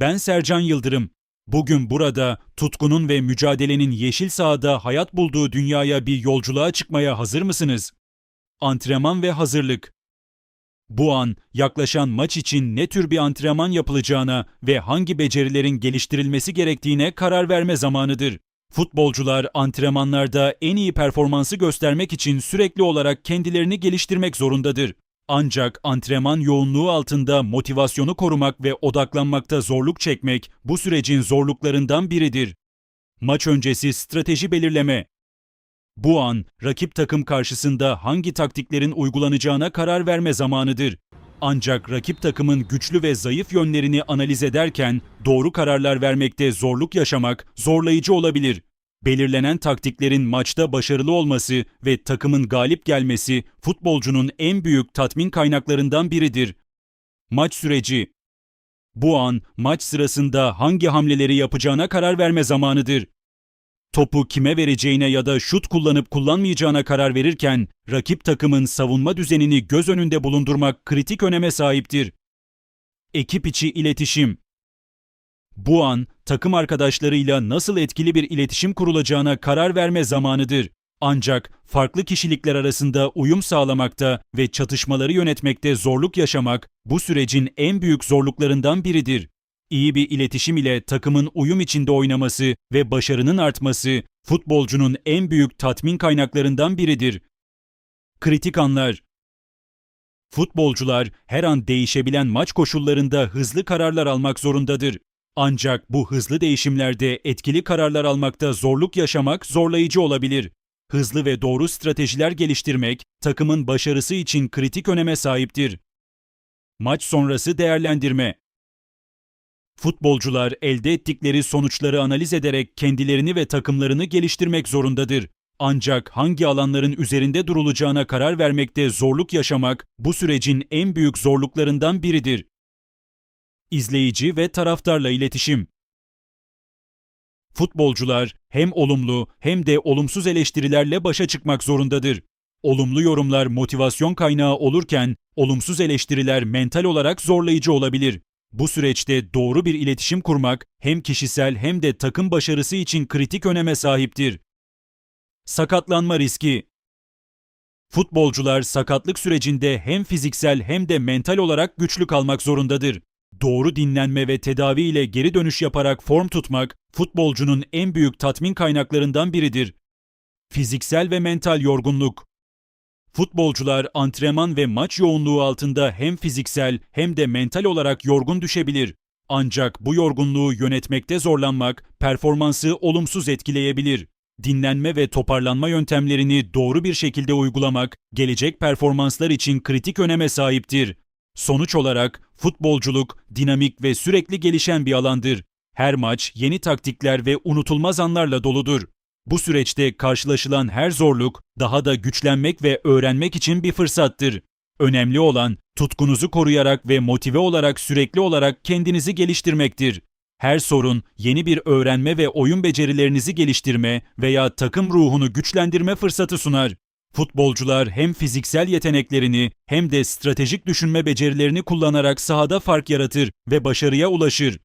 Ben Sercan Yıldırım. Bugün burada tutkunun ve mücadelenin yeşil sahada hayat bulduğu dünyaya bir yolculuğa çıkmaya hazır mısınız? Antrenman ve hazırlık. Bu an yaklaşan maç için ne tür bir antrenman yapılacağına ve hangi becerilerin geliştirilmesi gerektiğine karar verme zamanıdır. Futbolcular antrenmanlarda en iyi performansı göstermek için sürekli olarak kendilerini geliştirmek zorundadır. Ancak antrenman yoğunluğu altında motivasyonu korumak ve odaklanmakta zorluk çekmek bu sürecin zorluklarından biridir. Maç öncesi strateji belirleme. Bu an rakip takım karşısında hangi taktiklerin uygulanacağına karar verme zamanıdır. Ancak rakip takımın güçlü ve zayıf yönlerini analiz ederken doğru kararlar vermekte zorluk yaşamak zorlayıcı olabilir. Belirlenen taktiklerin maçta başarılı olması ve takımın galip gelmesi futbolcunun en büyük tatmin kaynaklarından biridir. Maç süreci Bu an maç sırasında hangi hamleleri yapacağına karar verme zamanıdır. Topu kime vereceğine ya da şut kullanıp kullanmayacağına karar verirken rakip takımın savunma düzenini göz önünde bulundurmak kritik öneme sahiptir. Ekip içi iletişim Bu an takım arkadaşlarıyla nasıl etkili bir iletişim kurulacağına karar verme zamanıdır. Ancak farklı kişilikler arasında uyum sağlamakta ve çatışmaları yönetmekte zorluk yaşamak bu sürecin en büyük zorluklarından biridir. İyi bir iletişim ile takımın uyum içinde oynaması ve başarının artması futbolcunun en büyük tatmin kaynaklarından biridir. Kritik anlar Futbolcular her an değişebilen maç koşullarında hızlı kararlar almak zorundadır. Ancak bu hızlı değişimlerde etkili kararlar almakta zorluk yaşamak zorlayıcı olabilir. Hızlı ve doğru stratejiler geliştirmek takımın başarısı için kritik öneme sahiptir. Maç sonrası değerlendirme Futbolcular elde ettikleri sonuçları analiz ederek kendilerini ve takımlarını geliştirmek zorundadır. Ancak hangi alanların üzerinde durulacağına karar vermekte zorluk yaşamak bu sürecin en büyük zorluklarından biridir. İzleyici ve taraftarla iletişim Futbolcular hem olumlu hem de olumsuz eleştirilerle başa çıkmak zorundadır. Olumlu yorumlar motivasyon kaynağı olurken olumsuz eleştiriler mental olarak zorlayıcı olabilir. Bu süreçte doğru bir iletişim kurmak hem kişisel hem de takım başarısı için kritik öneme sahiptir. Sakatlanma riski Futbolcular sakatlık sürecinde hem fiziksel hem de mental olarak güçlü kalmak zorundadır. Doğru dinlenme ve tedavi ile geri dönüş yaparak form tutmak futbolcunun en büyük tatmin kaynaklarından biridir. Fiziksel ve mental yorgunluk Futbolcular antrenman ve maç yoğunluğu altında hem fiziksel hem de mental olarak yorgun düşebilir. Ancak bu yorgunluğu yönetmekte zorlanmak performansı olumsuz etkileyebilir. Dinlenme ve toparlanma yöntemlerini doğru bir şekilde uygulamak gelecek performanslar için kritik öneme sahiptir. Sonuç olarak futbolculuk dinamik ve sürekli gelişen bir alandır. Her maç yeni taktikler ve unutulmaz anlarla doludur. Bu süreçte karşılaşılan her zorluk daha da güçlenmek ve öğrenmek için bir fırsattır. Önemli olan tutkunuzu koruyarak ve motive olarak sürekli olarak kendinizi geliştirmektir. Her sorun yeni bir öğrenme ve oyun becerilerinizi geliştirme veya takım ruhunu güçlendirme fırsatı sunar. Futbolcular hem fiziksel yeteneklerini hem de stratejik düşünme becerilerini kullanarak sahada fark yaratır ve başarıya ulaşır.